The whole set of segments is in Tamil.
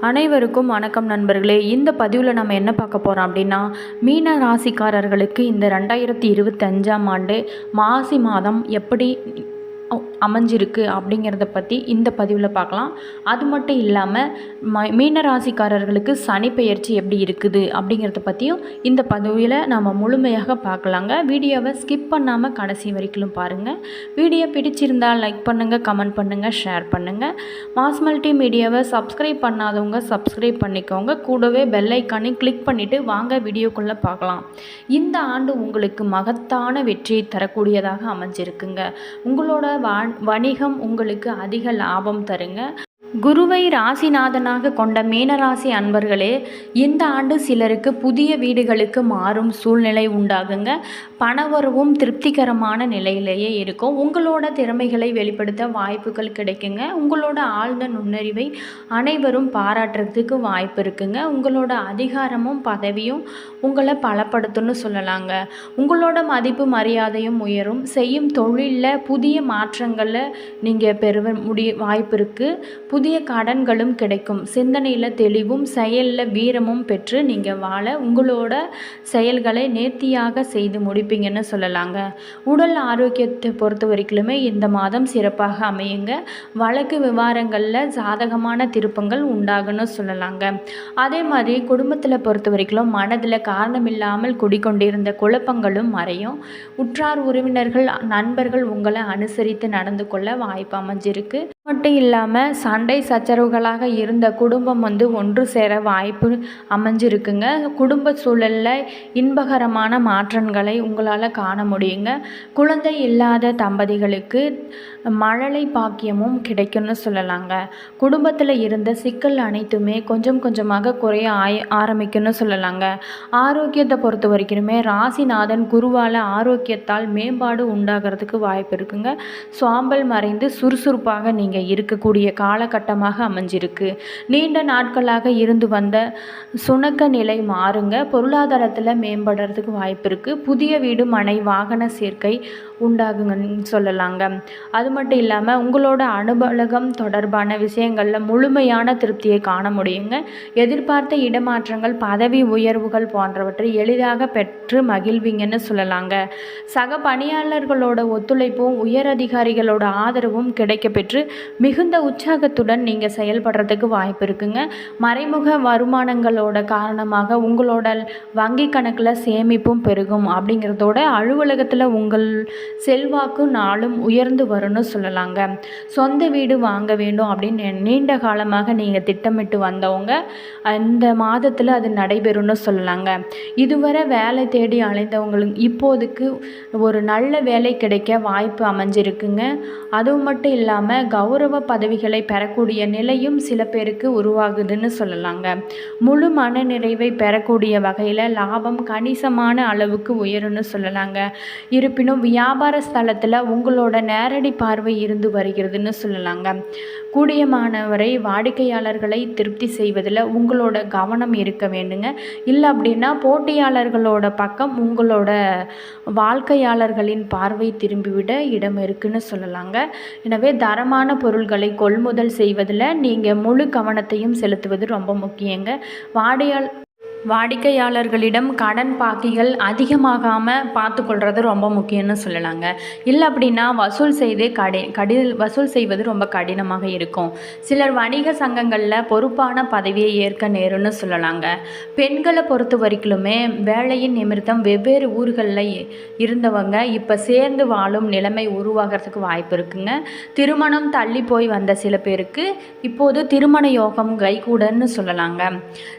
அனைவருக்கும் வணக்கம் நண்பர்களே. இந்த பதிவில் நம்ம என்ன பார்க்க போகிறோம் அப்படின்னா மீன ராசிக்காரர்களுக்கு இந்த ரெண்டாயிரத்தி இருபத்தஞ்சாம் ஆண்டு மாசி மாதம் எப்படி அமைஞ்சிருக்கு அப்படிங்கிறத பற்றி இந்த பதிவில் பார்க்கலாம். அது மட்டும் இல்லாமல் ம மீன ராசிக்காரர்களுக்கு சனி பெயர்ச்சி எப்படி இருக்குது அப்படிங்கிறத பற்றியும் இந்த பதிவில் நம்ம முழுமையாக பார்க்கலாங்க. வீடியோவை ஸ்கிப் பண்ணாமல் கடைசி வரைக்கும் பாருங்கள் வீடியோ பிடிச்சிருந்தால் லைக் பண்ணுங்கள் கமெண்ட் பண்ணுங்கள் ஷேர் பண்ணுங்கள் மாஸ் மல்டி மீடியாவை சப்ஸ்கிரைப் பண்ணாதவங்க சப்ஸ்கிரைப் பண்ணிக்கோங்க. கூடவே பெல் கிளிக் பண்ணிவிட்டு வாங்க வீடியோக்குள்ளே பார்க்கலாம். இந்த ஆண்டு உங்களுக்கு மகத்தான வெற்றியை தரக்கூடியதாக அமைஞ்சிருக்குங்க. உங்களோட வணிகம் உங்களுக்கு அதிக லாபம் தருங்க. குருவை ராசிநாதனாக கொண்ட மீனராசி அன்பர்களே இந்த ஆண்டு சிலருக்கு புதிய வீடுகளுக்கு மாறும் சூழ்நிலை உண்டாகுங்க. பணவரவும் திருப்திகரமான நிலையிலேயே இருக்கும். உங்களோட திறமைகளை வெளிப்படுத்த வாய்ப்புகள் கிடைக்குங்க. உங்களோட ஆழ்ந்த நுண்ணறிவை அனைவரும் பாராட்டுறதுக்கு வாய்ப்பு இருக்குங்க. உங்களோட அதிகாரமும் பதவியும் உங்களை பலப்படுத்தும்னு சொல்லலாங்க. உங்களோட மதிப்பு மரியாதையும் உயரும். செய்யும் தொழிலில் புதிய மாற்றங்களை நீங்கள் பெற முடிய வாய்ப்பு இருக்குது புதிய கடன்களும் கிடைக்கும். சிந்தனையில் தெளிவும் செயலில் வீரமும் பெற்று நீங்கள் வாழ உங்களோட செயல்களை நேர்த்தியாக செய்து முடி இருப்பீங்கன்னு சொல்லலாங்க. உடல் ஆரோக்கியத்தை பொறுத்த வரைக்குமே இந்த மாதம் சிறப்பாக அமையுங்க. வழக்கு விவகாரங்களில் சாதகமான திருப்பங்கள் உண்டாகுன்னு சொல்லலாங்க. அதே மாதிரி குடும்பத்தில் பொறுத்த வரைக்கும் மனதில் காரணமில்லாமல் குடிக்கொண்டிருந்த குழப்பங்களும் மறையும். உற்றார் உறவினர்கள் நண்பர்கள் உங்களை அனுசரித்து நடந்து கொள்ள வாய்ப்பு அமைஞ்சிருக்கு. மட்டும் இல்லாமல் சண்டை சச்சரவுகளாக இருந்த குடும்பம் வந்து ஒன்று சேர வாய்ப்பு அமைஞ்சிருக்குங்க. குடும்ப சூழலில் இன்பகரமான மாற்றங்களை உங்களால் காண முடியுங்க. குழந்தை இல்லாத தம்பதிகளுக்கு மழலை பாக்கியமும் கிடைக்கும்னு சொல்லலாங்க. குடும்பத்தில் இருந்த சிக்கல் அனைத்துமே கொஞ்சம் கொஞ்சமாக குறைய ஆய ஆரம்பிக்கும்னு சொல்லலாங்க. ஆரோக்கியத்தை பொறுத்த வரைக்குமே ராசிநாதன் குருவால் ஆரோக்கியத்தால் மேம்பாடு உண்டாகிறதுக்கு வாய்ப்பு இருக்குங்க. சுவாம்பல் மறைந்து சுறுசுறுப்பாக நீங்கள் இருக்கக்கூடிய காலகட்டமாக அமைஞ்சிருக்கு. நீண்ட நாட்களாக இருந்து வந்த சுணக்க நிலை மாறுங்க. பொருளாதாரத்தில் மேம்படுறதுக்கு வாய்ப்பு இருக்குது புதிய வீடு மனை வாகன சேர்க்கை உண்டாகுங்கன்னு சொல்லலாங்க. அது மட்டும் இல்லாமல் உங்களோட அனுபலகம் தொடர்பான விஷயங்களில் முழுமையான திருப்தியை காண முடியுங்க. எதிர்பார்த்த இடமாற்றங்கள் பதவி உயர்வுகள் போன்றவற்றை எளிதாக பெற்று மகிழ்வீங்கன்னு சொல்லலாங்க. சக பணியாளர்களோட ஒத்துழைப்பும் உயர் அதிகாரிகளோட ஆதரவும் கிடைக்க பெற்று மிகுந்த உற்சாகத்துடன் நீங்கள் செயல்படுறதுக்கு வாய்ப்பு இருக்குங்க. மறைமுக வருமானங்களோட காரணமாக உங்களோட வங்கி கணக்கில் சேமிப்பும் பெருகும் அப்படிங்கிறதோட அலுவலகத்தில் உங்கள் செல்வாக்கு நாளும் உயர்ந்து வரும்னு சொல்லலாங்க. சொந்த வீடு வாங்க வேண்டும் அப்படின்னு நீண்ட காலமாக நீங்கள் திட்டமிட்டு வந்தவங்க அந்த மாதத்தில் அது நடைபெறும்னு சொல்லலாங்க. இதுவரை வேலை தேடி அலைந்தவங்களுக்கு இப்போதுக்கு ஒரு நல்ல வேலை கிடைக்க வாய்ப்பு அமைஞ்சிருக்குங்க. அதுவும் மட்டும் இல்லாமல் கௌரவ பதவிகளை பெறக்கூடிய நிலையும் சில பேருக்கு உருவாகுதுன்னு சொல்லலாங்க. முழு மன நிறைவை பெறக்கூடிய வகையில் லாபம் கணிசமான அளவுக்கு உயரும்னு சொல்லலாங்க. இருப்பினும் வியாபார வியாபார ஸ்தலத்தில் உங்களோட நேரடி பார்வை இருந்து வருகிறதுன்னு சொல்லலாங்க. கூடியமானவரை வாடிக்கையாளர்களை திருப்தி செய்வதில் உங்களோட கவனம் இருக்க வேண்டுங்க. இல்லை அப்படின்னா போட்டியாளர்களோட பக்கம் உங்களோட வாழ்க்கையாளர்களின் பார்வை திரும்பிவிட இடம் இருக்குன்னு சொல்லலாங்க. எனவே தரமான பொருள்களை கொள்முதல் செய்வதில் நீங்கள் முழு கவனத்தையும் செலுத்துவது ரொம்ப முக்கியங்க. வாடியால் வாடிக்கையாளர்களிடம் கடன் பாக்கிகள் அதிகமாகாமல் பார்த்துக்கொள்வது ரொம்ப முக்கியம்னு சொல்லலாங்க. இல்லை அப்படின்னா வசூல் செய்து கடி கடி வசூல் செய்வது ரொம்ப கடினமாக இருக்கும். சிலர் வணிக சங்கங்களில் பொறுப்பான பதவியை ஏற்க நேரும்னு சொல்லலாங்க. பெண்களை பொறுத்த வரைக்குமே வேலையின் நிமித்தம் வெவ்வேறு ஊர்களில் இருந்தவங்க இப்போ சேர்ந்து வாழும் நிலைமை உருவாகிறதுக்கு வாய்ப்பு இருக்குங்க. திருமணம் தள்ளி போய் வந்த சில பேருக்கு இப்போது திருமண யோகம் கைகூடன்னு சொல்லலாங்க.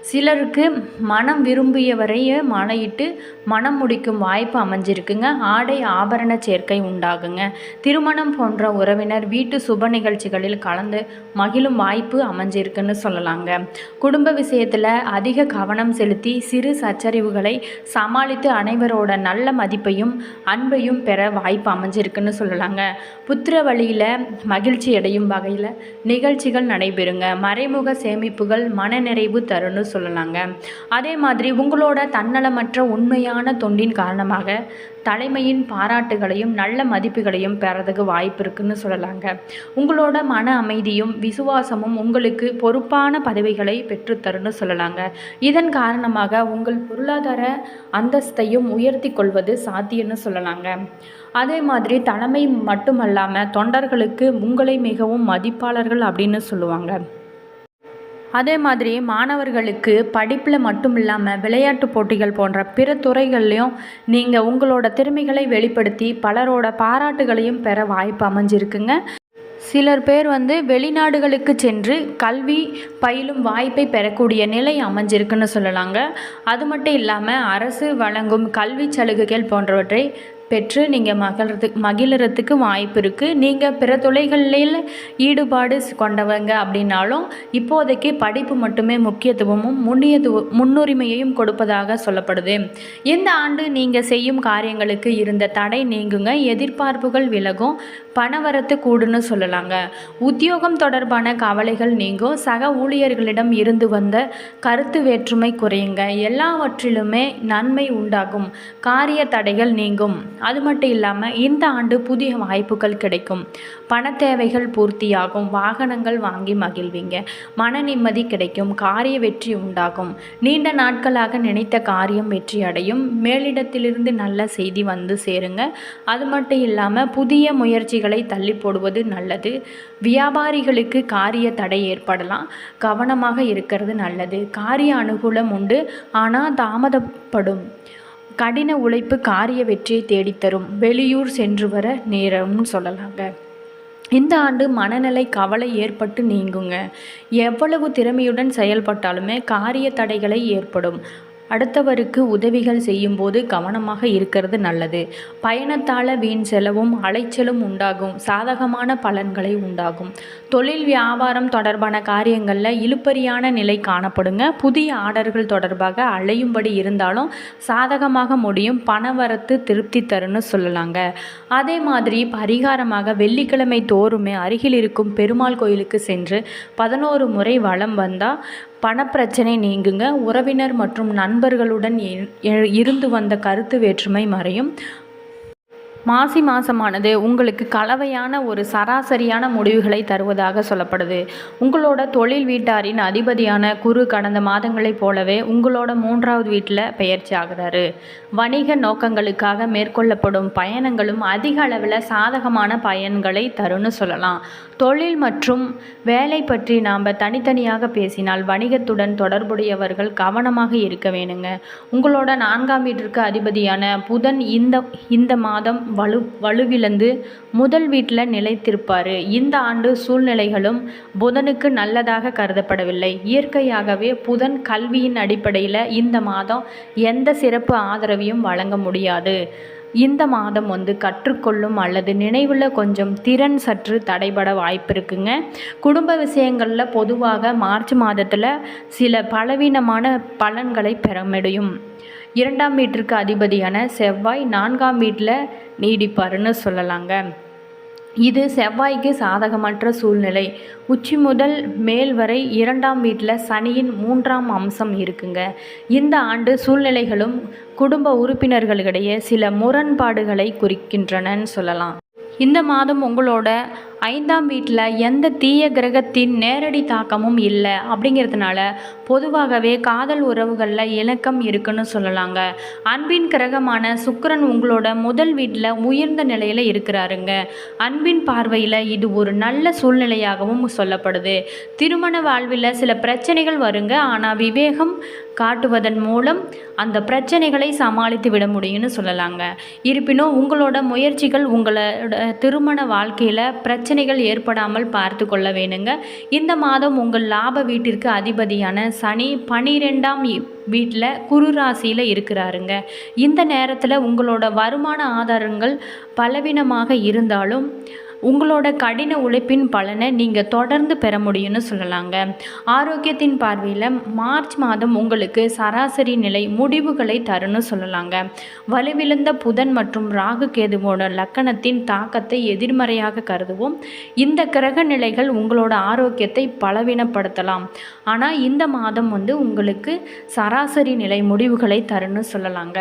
சிலருக்கு மனம் விரும்பியவரையே மனையிட்டு மனம் முடிக்கும் வாய்ப்பு அமைஞ்சிருக்குங்க. ஆடை ஆபரண சேர்க்கை உண்டாகுங்க. திருமணம் போன்ற உறவினர் வீட்டு சுப நிகழ்ச்சிகளில் கலந்து மகிழும் வாய்ப்பு அமைஞ்சிருக்குன்னு சொல்லலாங்க. குடும்ப விஷயத்தில் அதிக கவனம் செலுத்தி சிறு சச்சரிவுகளை சமாளித்து அனைவரோட நல்ல மதிப்பையும் அன்பையும் பெற வாய்ப்பு அமைஞ்சிருக்குன்னு சொல்லலாங்க. புத்திர வழியில் மகிழ்ச்சி அடையும் வகையில் நிகழ்ச்சிகள் நடைபெறுங்க. மறைமுக சேமிப்புகள் மனநிறைவு தரும்னு சொல்லலாங்க. அதே மாதிரி உங்களோட தன்னலமற்ற உண்மையான சரியான தொண்டின் காரணமாக தலைமையின் பாராட்டுகளையும் நல்ல மதிப்புகளையும் பெறதுக்கு வாய்ப்பு இருக்குன்னு சொல்லலாங்க. உங்களோட மன அமைதியும் விசுவாசமும் உங்களுக்கு பொறுப்பான பதவிகளை பெற்றுத்தருன்னு சொல்லலாங்க. இதன் காரணமாக உங்கள் பொருளாதார அந்தஸ்தையும் உயர்த்தி கொள்வது சாத்தியம்னு சொல்லலாங்க. அதே மாதிரி தலைமை மட்டுமல்லாமல் தொண்டர்களுக்கு உங்களை மிகவும் மதிப்பாளர்கள் அப்படின்னு சொல்லுவாங்க. அதே மாதிரி மாணவர்களுக்கு படிப்பில் மட்டும் இல்லாமல் விளையாட்டு போட்டிகள் போன்ற பிற துறைகள்லையும் நீங்கள் உங்களோட திறமைகளை வெளிப்படுத்தி பலரோட பாராட்டுகளையும் பெற வாய்ப்பு அமைஞ்சிருக்குங்க. சிலர் பேர் வந்து வெளிநாடுகளுக்கு சென்று கல்வி பயிலும் வாய்ப்பை பெறக்கூடிய நிலை அமைஞ்சிருக்குன்னு சொல்லலாங்க. அது மட்டும் இல்லாமல் அரசு வழங்கும் கல்வி சலுகைகள் போன்றவற்றை பெற்று நீங்கள் மகிழ்றதுக்கு மகிழறதுக்கு வாய்ப்பு இருக்குது நீங்கள் பிற தொழில்களில் ஈடுபாடு கொண்டவங்க அப்படின்னாலும் இப்போதைக்கு படிப்பு மட்டுமே முக்கியத்துவமும் முன்னியத்துவ முன்னுரிமையையும் கொடுப்பதாக சொல்லப்படுது. இந்த ஆண்டு நீங்கள் செய்யும் காரியங்களுக்கு இருந்த தடை நீங்குங்க. எதிர்பார்ப்புகள் விலகும். பணவரத்து கூடுன்னு சொல்லலாங்க. உத்தியோகம் தொடர்பான கவலைகள் நீங்கும். சக ஊழியர்களிடம் இருந்து வந்த கருத்து வேற்றுமை குறையுங்க. எல்லாவற்றிலுமே நன்மை உண்டாகும். காரிய தடைகள் நீங்கும். அது மட்டும் இல்லாமல் இந்த ஆண்டு புதிய வாய்ப்புகள் கிடைக்கும். பண தேவைகள் பூர்த்தியாகும். வாகனங்கள் வாங்கி மகிழ்வீங்க. மன நிம்மதி கிடைக்கும். காரிய வெற்றி உண்டாகும். நீண்ட நாட்களாக நினைத்த காரியம் வெற்றி அடையும். மேலிடத்திலிருந்து நல்ல செய்தி வந்து சேருங்க. அது மட்டும் இல்லாமல் புதிய முயற்சிகளை தள்ளி போடுவது நல்லது. வியாபாரிகளுக்கு காரிய தடை ஏற்படலாம். கவனமாக இருக்கிறது நல்லது. காரிய அனுகூலம் உண்டு. ஆனால் தாமதப்படும். கடின உழைப்பு காரிய வெற்றியை தேடித்தரும். வெளியூர் சென்று வர நேரம்னு சொல்லலாங்க. இந்த ஆண்டு மனநிலை கவலை ஏற்பட்டு நீங்குங்க. எவ்வளவு திறமையுடன் செயல்பட்டாலுமே காரிய தடைகளை ஏற்படும். அடுத்தவருக்கு உதவிகள் செய்யும்போது கவனமாக இருக்கிறது நல்லது. பயணத்தால் வீண் செலவும் அலைச்சலும் உண்டாகும். சாதகமான பலன்களை உண்டாகும். தொழில் வியாபாரம் தொடர்பான காரியங்களில் இழுப்பறியான நிலை காணப்படுங்க. புதிய ஆர்டர்கள் தொடர்பாக அலையும்படி இருந்தாலும் சாதகமாக முடியும். பணவரத்து திருப்தி தருன்னு சொல்லலாங்க. அதே மாதிரி பரிகாரமாக வெள்ளிக்கிழமை தோறுமே அருகில் இருக்கும் பெருமாள் கோயிலுக்கு சென்று பதினோரு முறை வளம் வந்தால் பணப்பிரச்சனை நீங்குங்க. உறவினர் மற்றும் நண்பர்களுடன் இருந்து வந்த கருத்து வேற்றுமை மறையும். மாசி மாதமானது உங்களுக்கு கலவையான ஒரு சராசரியான முடிவுகளை தருவதாக சொல்லப்படுது. உங்களோட தொழில் வீட்டாரின் அதிபதியான குரு கடந்த மாதங்களைப் போலவே உங்களோட மூன்றாவது வீட்டில் பெயர்ச்சி ஆகிறாரு. வணிக நோக்கங்களுக்காக மேற்கொள்ளப்படும் பயணங்களும் அதிக அளவில் சாதகமான பயன்களை தரும்னு சொல்லலாம். தொழில் மற்றும் வேலை பற்றி நாம் தனித்தனியாக பேசினால் வணிகத்துடன் தொடர்புடையவர்கள் கவனமாக இருக்க வேணுங்க. உங்களோட நான்காம் வீட்டிற்கு அதிபதியான புதன் இந்த இந்த மாதம் வலு வலுவிழந்து முதல் வீட்டில் நிலைத்திருப்பார். இந்த ஆண்டு சூழ்நிலைகளும் புதனுக்கு நல்லதாக கருதப்படவில்லை. இயற்கையாகவே புதன் கல்வியின் அடிப்படையில் இந்த மாதம் எந்த சிறப்பு ஆதரவையும் வழங்க முடியாது. இந்த மாதம் வந்து கற்றுக்கொள்ளும் அல்லது நினைவில் கொஞ்சம் திறன் சற்று தடைபட வாய்ப்பு இருக்குங்க. குடும்ப விஷயங்களில் பொதுவாக மார்ச் மாதத்தில் சில பலவீனமான பலன்களை பெற முடியும் இரண்டாம் வீட்டிற்கு அதிபதியான செவ்வாய் நான்காம் வீட்டில் நீடிப்பாருன்னு சொல்லலாங்க. இது செவ்வாய்க்கு சாதகமற்ற சூழ்நிலை. உச்சி முதல் மேல் வரை இரண்டாம் வீட்டில் சனியின் மூன்றாம் அம்சம் இருக்குங்க. இந்த ஆண்டு சூழ்நிலைகளும் குடும்ப உறுப்பினர்களிடையே சில முரண்பாடுகளை குறிக்கின்றனன்னு சொல்லலாம். இந்த மாதம் உங்களோட ஐந்தாம் வீட்டில் எந்த தீய கிரகத்தின் நேரடி தாக்கமும் இல்லை. அப்படிங்கிறதுனால பொதுவாகவே காதல் உறவுகளில் இணக்கம் இருக்குன்னு சொல்லலாங்க. அன்பின் கிரகமான சுக்கரன் உங்களோட முதல் வீட்டில் உயர்ந்த நிலையில் இருக்கிறாருங்க. அன்பின் பார்வையில் இது ஒரு நல்ல சூழ்நிலையாகவும் சொல்லப்படுது. திருமண வாழ்வில் சில பிரச்சனைகள் வருங்க. ஆனால் விவேகம் காட்டுவதன் மூலம் அந்த பிரச்சனைகளை சமாளித்து விட முடியும்னு சொல்லலாங்க. இருப்பினும் உங்களோட முயற்சிகள் உங்களோட திருமண வாழ்க்கையில் பிரச்சனை பிரச்சனைகள் ஏற்படாமல் பார்த்து கொள்ள வேணுங்க. இந்த மாதம் உங்கள் லாப வீட்டிற்கு அதிபதியான சனி பனிரெண்டாம் வீட்டில் குரு ராசியில் இருக்கிறாருங்க. இந்த நேரத்தில் உங்களோட வருமான ஆதாரங்கள் பலவீனமாக இருந்தாலும் உங்களோட கடின உழைப்பின் பலனை நீங்கள் தொடர்ந்து பெற முடியும்னு சொல்லலாங்க. ஆரோக்கியத்தின் பார்வையில் மார்ச் மாதம் உங்களுக்கு சராசரி நிலை முடிவுகளை தருன்னு சொல்லலாங்க. வலுவிழந்த புதன் மற்றும் ராகு கேதுவோட லக்கணத்தின் தாக்கத்தை எதிர்மறையாக கருதுவோம். இந்த கிரக நிலைகள் உங்களோட ஆரோக்கியத்தை பலவீனப்படுத்தலாம். ஆனால் இந்த மாதம் வந்து உங்களுக்கு சராசரி நிலை முடிவுகளை தருன்னு சொல்லலாங்க.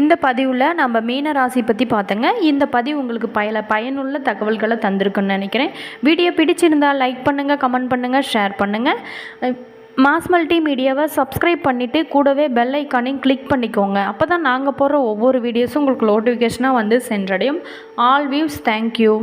இந்த பதிவில் நம்ம மீன ராசி பற்றி பார்த்தோங்க இந்த பதிவு உங்களுக்கு பயல பயனுள்ள தகவல்களை தந்திருக்குன்னு நினைக்கிறேன். வீடியோ பிடிச்சிருந்தால் லைக் பண்ணுங்கள் கமெண்ட் பண்ணுங்கள் ஷேர் பண்ணுங்கள் மாஸ் மல்டி மீடியாவை சப்ஸ்கிரைப் பண்ணிவிட்டு கூடவே பெல் ஐக்கானையும் கிளிக் பண்ணிக்கோங்க. அப்போ தான் நாங்கள் போடுற ஒவ்வொரு வீடியோஸும் உங்களுக்கு நோட்டிஃபிகேஷனாக வந்து சென்றடையும். All views thank you.